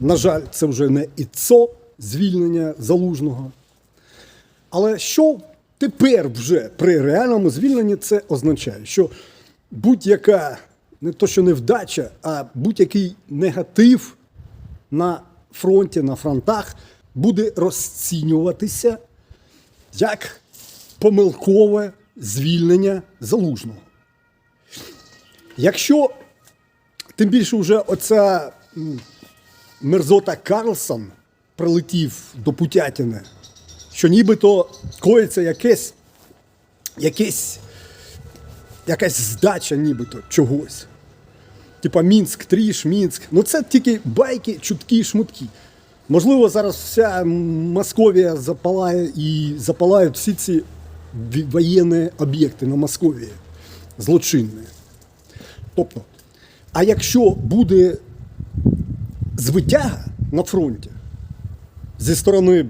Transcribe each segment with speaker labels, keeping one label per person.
Speaker 1: На жаль, це вже не ІЦО звільнення залужного. Але що тепер вже при реальному звільненні це означає, що будь-яка не то, що невдача, а будь-який негатив на фронті, на фронтах буде розцінюватися як помилкове звільнення залужного. Якщо тим більше вже оця мерзота Карлсон прилетів до Путятини, що нібито коїться якесь, якесь, якась здача нібито чогось. Типа Мінськ, Тріш, Мінськ. Ну це тільки байки, чуткі, шмутки. Можливо, зараз вся Московія запалає і запалають всі ці воєнні об'єкти на Московії злочинні. Тобто, а якщо буде звитяга на фронті зі сторони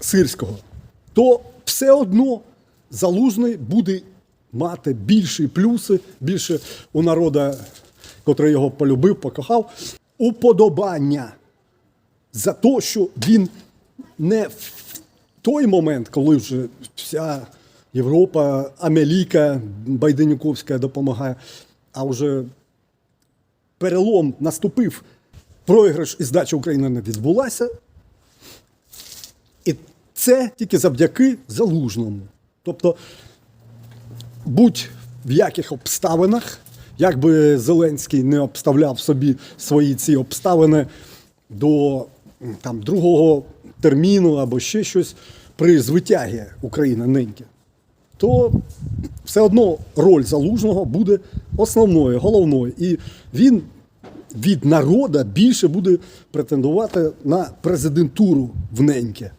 Speaker 1: сирського, то все одно залужний буде мати більші плюси, більше у народа, котрий його полюбив, покохав, уподобання за те, що він не в той момент, коли вже вся Європа, Америка Байденюковська допомагає, а вже перелом наступив, програш і здача України не відбулася. І це тільки завдяки залужному. Тобто, будь в яких обставинах, як би Зеленський не обставляв собі свої ці обставини до там, другого терміну або ще щось при звитягі України неньки, то все одно роль залужного буде основною, головною. І він від народа більше буде претендувати на президентуру в неньки.